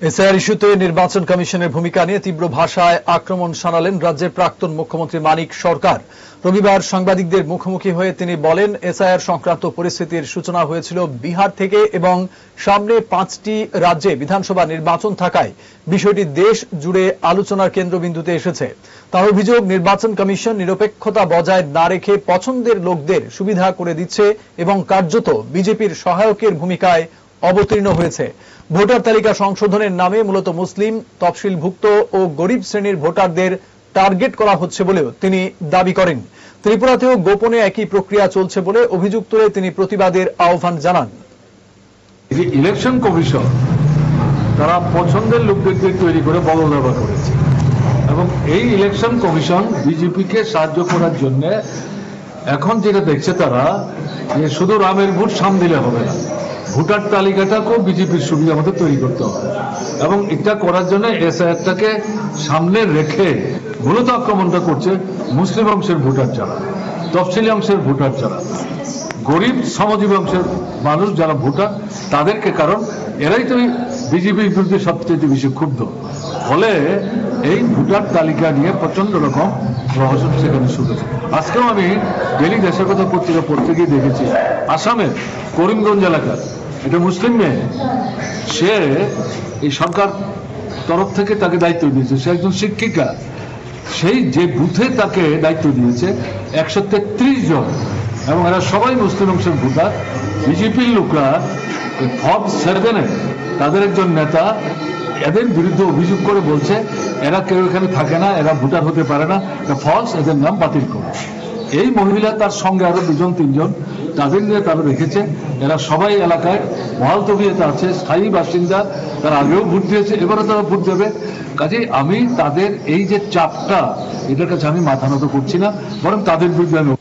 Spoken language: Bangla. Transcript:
এসআইআর ইস্যুতে নির্বাচন কমিশনের ভূমিকা নিয়ে তীব্র ভাষায় আক্রমণ শানালেন রাজ্যের প্রাক্তন মুখ্যমন্ত্রী মানিক সরকার। রবিবার সাংবাদিকদের মুখোমুখি হয়ে তিনি বলেন, এসআইআর সংক্রান্ত পরিস্থিতির সূচনা হয়েছিল বিহার থেকে এবং সামনে পাঁচটি রাজ্যে বিধানসভা নির্বাচন থাকায় বিষয়টি দেশ জুড়ে আলোচনার কেন্দ্রবিন্দুতে এসেছে। তার অভিযোগ, নির্বাচন কমিশন নিরপেক্ষতা বজায় না রেখে পছন্দের লোকদের সুবিধা করে দিচ্ছে এবং কার্যত বিজেপির সহায়কের ভূমিকায় অবতীর্ণ হয়েছে। ভোটার তালিকা সংশোধনের নামে মূলত মুসলিম, তফসিলভুক্ত ও গরিব শ্রেণির ভোটারদের টার্গেট করা হচ্ছে বলেও তিনি দাবি করেন। ত্রিপুরাতেও গোপনে একই প্রক্রিয়া চলছে বলে অভিযোগ তুলে তিনি প্রতিবাদের আহ্বান জানান। ইলেকশন কমিশন, তারা পছন্দের লোকদেরকে তৈরি করে বদল ব্যবহার করেছে। এবং এই ইলেকশন কমিশন বিজেপিকে সাহায্য করার জন্য এখন যেটা দেখছে তারা, যে শুধু রামের ভোট সাম দিলে হবে না। ভোটার তালিকাটাকেও বিজেপির সুবিধা মতো তৈরি করতে হবে। এবং এটা করার জন্য এসআইআরটাকে সামনে রেখে মূলত আক্রমণটা করছে মুসলিম অংশের ভোটার যারা, তফসিলি অংশের ভোটার যারা, গরিব শ্রমজীবী অংশের মানুষ যারা ভোটার, তাদেরকে কারণ এরাই তো বিজেপির বিরুদ্ধে সবচেয়ে বেশি ক্ষুব্ধ। ফলে এই ভোটার তালিকা নিয়ে প্রচণ্ড রকম রহস্য সেখানে শুনেছে আজকেও আমি ডেলি দেশের কথা পত্রিকা পড়তে গিয়ে দেখেছি, আসামের করিমগঞ্জ এলাকার এটা মুসলিম মেয়ে। সে এই সরকার তরফ থেকে তাকে দায়িত্ব দিয়েছে। সে একজন শিক্ষিকা। সেই যে বুথে তাকে দায়িত্ব দিয়েছে, একশো তেত্রিশ জন। এবং এরা সবাই মুসলিম অংশের ভোটার। বিজেপির লোকরা ফর্ম সেভেনে তাদের একজন নেতা এদের বিরুদ্ধে অভিযোগ করে বলছে, এরা কেউ এখানে থাকে না, এরা ভোটার হতে পারে না। ফলস এদের নাম বাতিল করে। এই মহিলা তার সঙ্গে আরও দুজন, তিনজন নিয়ে তারা রেখেছে এরা সবাই এলাকায় মহাল তবিয়ত আছে, স্থায়ী বাসিন্দা, তারা আগেও ভোট দিয়েছে, এবারও তারা ভোট দেবে। কাজে আমি তাদের এই যে চাপটা এটার কাছে আমি মাথা নত করছি না, বরং তাদের বিরুদ্ধে আমি